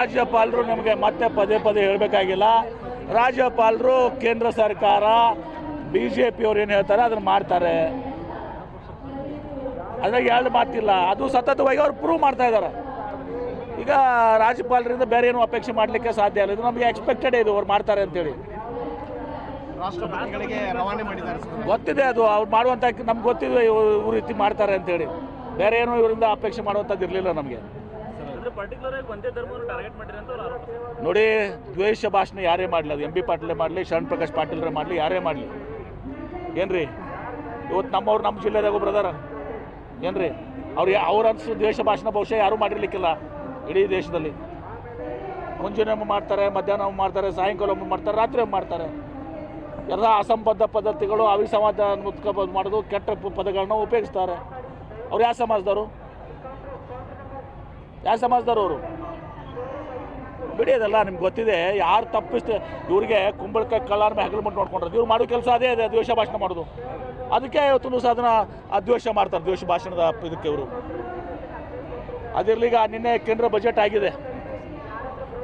ರಾಜ್ಯಪಾಲರು ನಮಗೆ ಮತ್ತೆ ಪದೇ ಪದೇ ಹೇಳಬೇಕಾಗಿಲ್ಲ. ರಾಜ್ಯಪಾಲರು ಕೇಂದ್ರ ಸರ್ಕಾರ ಬಿ ಜೆ ಪಿಯವ್ರು ಏನು ಹೇಳ್ತಾರೆ ಅದನ್ನು ಮಾಡ್ತಾರೆ. ಅದ್ರಾಗ ಎರಡು ಮಾತಿಲ್ಲ. ಅದು ಸತತವಾಗಿ ಅವ್ರು ಪ್ರೂವ್ ಮಾಡ್ತಾ ಇದ್ದಾರೆ. ಈಗ ರಾಜ್ಯಪಾಲರಿಂದ ಬೇರೆ ಏನು ಅಪೇಕ್ಷೆ ಮಾಡಲಿಕ್ಕೆ ಸಾಧ್ಯ ಇಲ್ಲ. ಇದು ನಮಗೆ ಎಕ್ಸ್ಪೆಕ್ಟೆಡ್ ಇದು ಅವ್ರು ಮಾಡ್ತಾರೆ ಅಂತೇಳಿ. ಗೊತ್ತಿದೆ ಅದು. ಅವ್ರು ಮಾಡುವಂಥ ನಮ್ಗೆ ಗೊತ್ತಿದೆ ಇವ್ರು ಇವ್ರು ರೀತಿ ಮಾಡ್ತಾರೆ ಅಂತೇಳಿ. ಬೇರೆ ಏನು ಇವರಿಂದ ಅಪೇಕ್ಷೆ ಮಾಡುವಂಥದ್ದು ಇರಲಿಲ್ಲ ನಮಗೆ. ನೋಡಿ, ದ್ವೇಷ ಭಾಷಣ ಯಾರೇ ಮಾಡಲಿ, ಅದು ಎಂ ಬಿ ಪಾಟೀಲೇ ಮಾಡಲಿ, ಶರಣ್ ಪ್ರಕಾಶ್ ಪಾಟೀಲ್ರೇ ಮಾಡಲಿ, ಯಾರೇ ಮಾಡಲಿ. ಏನ್ರಿ? ಇವತ್ತು ನಮ್ಮವ್ರು ನಮ್ಮ ಜಿಲ್ಲೆದಾಗ ಒಬ್ರು ಅದಾರ ಏನ್ರಿ? ಅವ್ರು ಯಾ- ಅವ್ರ ಅನ್ಸು ದ್ವೇಷ ಭಾಷಣ ಬಹುಶಃ ಯಾರೂ ಮಾಡಿರ್ಲಿಕ್ಕಿಲ್ಲ ಇಡೀ ದೇಶದಲ್ಲಿ. ಮುಂಜಾನೆ ಮಾಡ್ತಾರೆ, ಮಧ್ಯಾಹ್ನ ಮಾಡ್ತಾರೆ, ಸಾಯಂಕಾಲ ಮಾಡ್ತಾರೆ, ರಾತ್ರಿ ಮಾಡ್ತಾರೆ. ಎಲ್ಲ ಅಸಂಬದ್ಧ ಪದ್ಧತಿಗಳು ಅವಿಸಂವಾದ ಮುತ್ಕ ಮಾಡೋದು, ಕೆಟ್ಟ ಪದಗಳನ್ನ ಉಪಯೋಗಿಸ್ತಾರೆ. ಅವ್ರು ಯಾವ ಸಮಾಜದವರು? ಯಾವ ಸಮಾಜದವ್ರವರು? ಬಿಡಿ ಅದೆಲ್ಲ ನಿಮ್ಗೆ ಗೊತ್ತಿದೆ, ಯಾರು ತಪ್ಪಿಸ್ತೆ ಇವ್ರಿಗೆ ಕುಂಬಳಕಾಯಿ ಕಳ್ಳಾರ ಮೇಲೆ ಹಗಲು ಮಟ್ಟು ನೋಡ್ಕೊಂಡ್ರೆ. ಇವ್ರು ಮಾಡೋ ಕೆಲಸ ಅದೇ ಅದೇ, ದ್ವೇಷ ಭಾಷಣ ಮಾಡೋದು. ಅದಕ್ಕೆ ಇವತ್ತು ಸಹ ಅದನ್ನ ಅದ್ವೇಷ ದ್ವೇಷ ಮಾಡ್ತಾರೆ, ದ್ವೇಷ ಭಾಷಣದ ಇದಕ್ಕೆ ಇವರು. ಅದಿರ್ಲೀಗ ನಿನ್ನೆ ಕೇಂದ್ರ ಬಜೆಟ್ ಆಗಿದೆ.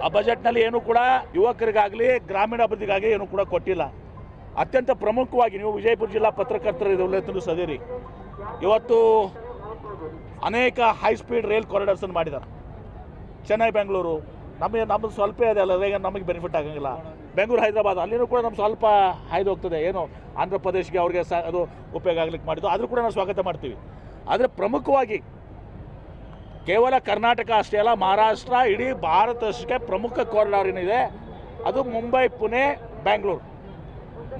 ಆ ಬಜೆಟ್ನಲ್ಲಿ ಏನು ಕೂಡ ಯುವಕರಿಗಾಗಲಿ ಗ್ರಾಮೀಣ ಅಭಿವೃದ್ಧಿಗಾಗಿ ಏನು ಕೂಡ ಕೊಟ್ಟಿಲ್ಲ. ಅತ್ಯಂತ ಪ್ರಮುಖವಾಗಿ ನೀವು ವಿಜಯಪುರ ಜಿಲ್ಲಾ ಪತ್ರಕರ್ತರ ಇದು ಸದಿರಿ ಇವತ್ತು ಅನೇಕ ಹೈ ಸ್ಪೀಡ್ ರೈಲ್ ಕಾರಿಡಾರ್ಸನ್ನು ಮಾಡಿದ್ದಾರೆ. ಚೆನ್ನೈ, ಬೆಂಗಳೂರು. ನಮಗೆ ನಮ್ಮದು ಸ್ವಲ್ಪ ಇದೆ ಅಲ್ಲ ಈಗ ನಮಗೆ ಬೆನಿಫಿಟ್ ಆಗಂಗಿಲ್ಲ. ಬೆಂಗಳೂರು, ಹೈದರಾಬಾದ್, ಅಲ್ಲಿನೂ ಕೂಡ ನಮ್ಗೆ ಸ್ವಲ್ಪ ಹಾಯ್ದು ಹೋಗ್ತದೆ. ಏನು ಆಂಧ್ರ ಪ್ರದೇಶ್ಗೆ ಅವ್ರಿಗೆ ಸ ಅದು ಉಪಯೋಗ ಆಗ್ಲಿಕ್ಕೆ ಮಾಡಿದ್ದು. ಆದರೂ ಕೂಡ ನಾವು ಸ್ವಾಗತ ಮಾಡ್ತೀವಿ. ಆದರೆ ಪ್ರಮುಖವಾಗಿ ಕೇವಲ ಕರ್ನಾಟಕ ಅಷ್ಟೇ ಅಲ್ಲ, ಮಹಾರಾಷ್ಟ್ರ, ಇಡೀ ಭಾರತಕ್ಕೆ ಪ್ರಮುಖ ಕಾರಿಡಾರ್ ಏನಿದೆ, ಅದು ಮುಂಬೈ, ಪುಣೆ ಬ್ಯಾಂಗ್ಳೂರು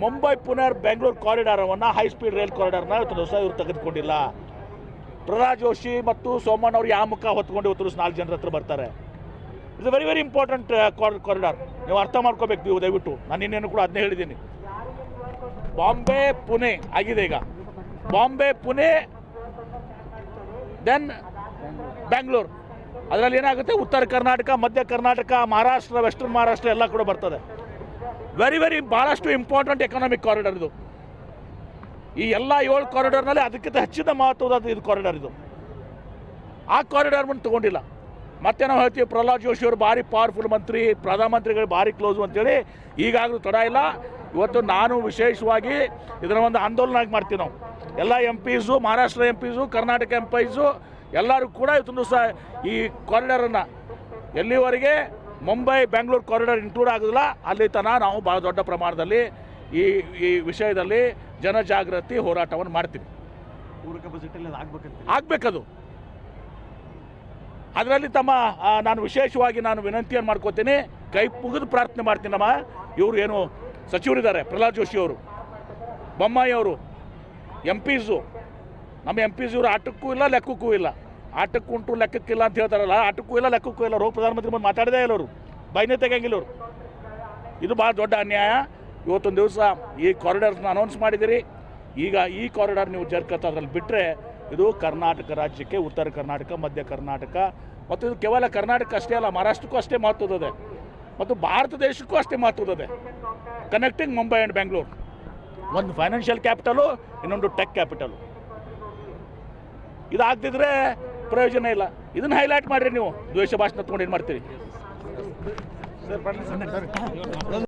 ಮುಂಬೈ, ಪುಣೆ, ಬೆಂಗಳೂರು ಕಾರಿಡಾರವನ್ನು ಹೈ ಸ್ಪೀಡ್ ರೈಲ್ ಕಾರಿಡಾರ್ನ ಇವರು ತೆಗೆದುಕೊಂಡಿಲ್ಲ. ಪ್ರಹ್ಲಾದ್ ಜೋಶಿ ಮತ್ತು ಸೋಮಣ್ಣ ಅವ್ರು ಯಾವ ಮುಖ ಹೊತ್ಕೊಂಡು ಇವತ್ತು ನಾಲ್ಕು ಜನರ ಹತ್ರ ಬರ್ತಾರೆ. It's very very important corridor ನೀವು ಅರ್ಥ ಮಾಡ್ಕೋಬೇಕು ನೀವು ದಯವಿಟ್ಟು. ನಾನು ಇನ್ನೇನು ಕೂಡ ಅದನ್ನೇ ಹೇಳಿದ್ದೀನಿ. ಬಾಂಬೆ, ಪುಣೆ ಆಗಿದೆ ಈಗ. ಬಾಂಬೆ, ಪುಣೆ ದೆನ್ ಬ್ಯಾಂಗ್ಳೂರು ಅದರಲ್ಲಿ ಏನಾಗುತ್ತೆ? ಉತ್ತರ ಕರ್ನಾಟಕ, ಮಧ್ಯ ಕರ್ನಾಟಕ, ಮಹಾರಾಷ್ಟ್ರ ವೆಸ್ಟರ್ನ್ ಮಹಾರಾಷ್ಟ್ರ ಎಲ್ಲ ಕೂಡ ಬರ್ತದೆ. ವೆರಿ ವೆರಿ ಭಾಳಷ್ಟು ಇಂಪಾರ್ಟೆಂಟ್ ಎಕನಾಮಿಕ್ ಕಾರಿಡಾರ್ ಇದು. ಈ ಎಲ್ಲ ಏಳು ಕಾರಿಡಾರ್ನಲ್ಲಿ ಅದಕ್ಕಿಂತ ಹೆಚ್ಚಿನ ಮಹತ್ವದ ಇದು ಕಾರಿಡಾರ್ ಇದು. ಆ ಕಾರಿಡಾರ್ ಬಂದು ತೊಗೊಂಡಿಲ್ಲ. ಮತ್ತೆ ನಾವು ಹೇಳ್ತೀವಿ, ಪ್ರಹ್ಲಾದ್ ಜೋಶಿ ಅವರು ಭಾರಿ ಪವರ್ಫುಲ್ ಮಂತ್ರಿ, ಪ್ರಧಾನಮಂತ್ರಿಗಳು ಭಾರಿ ಕ್ಲೋಸು ಅಂತೇಳಿ ಈಗಾಗಲೂ ತಡ ಇಲ್ಲ. ಇವತ್ತು ನಾನು ವಿಶೇಷವಾಗಿ ಇದರ ಒಂದು ಆಂದೋಲನ ಆಗಿ ಮಾಡ್ತೀವಿ ನಾವು. ಎಲ್ಲ M Ps Maharashtra M Ps Karnataka M Ps ಎಲ್ಲರೂ ಕೂಡ ಇವತ್ತು ಸಹ ಈ ಕಾರಿಡಾರನ್ನು ಎಲ್ಲಿವರೆಗೆ? ಮುಂಬೈ, ಬೆಂಗಳೂರು ಕಾರಿಡಾರ್ ಇನ್ಕ್ಲೂಡ್ ಆಗೋದಿಲ್ಲ. ಅಲ್ಲಿ ತನಕ ನಾವು ಭಾಳ ದೊಡ್ಡ ಪ್ರಮಾಣದಲ್ಲಿ ಈ ಈ ವಿಷಯದಲ್ಲಿ ಜನಜಾಗೃತಿ ಹೋರಾಟವನ್ನು ಮಾಡ್ತೀವಿ. ಪೂರಕ ಬಜೆಟಲ್ಲಿ ಆಗ್ಬೇಕಂತ ಆಗಬೇಕದು. ಅದರಲ್ಲಿ ತಮ್ಮ ನಾನು ವಿಶೇಷವಾಗಿ ನಾನು ವಿನಂತಿಯನ್ನು ಮಾಡ್ಕೋತೀನಿ ಕೈ ಮುಗಿದು ಪ್ರಾರ್ಥನೆ ಮಾಡ್ತೀನಿ ನಮ್ಮ ಇವರು ಏನು ಸಚಿವರಿದ್ದಾರೆ ಪ್ರಹ್ಲಾದ್ ಜೋಶಿ ಅವರು ಬೊಮ್ಮಾಯಿ ಅವರು ಎಂ ಪಿಸು ನಮ್ಮ ಎಂ ಪಿಸ್ ಇವರು ಆಟಕ್ಕೂ ಇಲ್ಲ ಲೆಕ್ಕಕ್ಕೂ ಇಲ್ಲ. ಆಟಕ್ಕುಂಟು ಲೆಕ್ಕಕ್ಕಿಲ್ಲ ಅಂತ ಹೇಳ್ತಾರಲ್ಲ ಆಟಕ್ಕೂ ಇಲ್ಲ ಲೆಕ್ಕಕ್ಕೂ ಇಲ್ಲ. ಅವರು ಪ್ರಧಾನಮಂತ್ರಿ ಬಂದು ಮಾತಾಡದೇ ಇಲ್ಲ ಅವರು ಬೈನೇ ತೆಗಂಗಿಲ್ಲ ಅವರು ಇದು ಭಾಳ ದೊಡ್ಡ ಅನ್ಯಾಯ. ಇವತ್ತೊಂದು ದಿವಸ ಈ ಕಾರಿಡಾರ್ನ ಅನೌನ್ಸ್ ಮಾಡಿದಿರಿ ಈಗ ಈ ಕಾರಿಡಾರ್ ನೀವು ಅದ್ರಲ್ಲಿ ಬಿಟ್ಟರೆ ಇದು ಕರ್ನಾಟಕ ರಾಜ್ಯಕ್ಕೆ, ಉತ್ತರ ಕರ್ನಾಟಕ, ಮಧ್ಯ ಕರ್ನಾಟಕ ಮತ್ತು ಇದು ಕೇವಲ ಕರ್ನಾಟಕ ಅಷ್ಟೇ ಅಲ್ಲ, ಮಹಾರಾಷ್ಟ್ರಕ್ಕೂ ಅಷ್ಟೇ ಮಹತ್ವದದೆ ಮತ್ತು ಭಾರತ ದೇಶಕ್ಕೂ ಅಷ್ಟೇ ಮಹತ್ವದದೆ ಕನೆಕ್ಟಿಂಗ್ ಮುಂಬೈ ಆ್ಯಂಡ್ ಬೆಂಗಳೂರು ಒಂದು ಫೈನಾನ್ಷಿಯಲ್ ಕ್ಯಾಪಿಟಲು ಇನ್ನೊಂದು ಟೆಕ್ ಕ್ಯಾಪಿಟಲು ಇದಾಗ್ತಿದ್ರೆ ಪ್ರಯೋಜನ ಇಲ್ಲ. ಇದನ್ನ ಹೈಲೈಟ್ ಮಾಡಿರಿ ನೀವು. ದ್ವೇಷ ಭಾಷಣ ತೊಗೊಂಡು ಏನು ಮಾಡ್ತೀರಿ?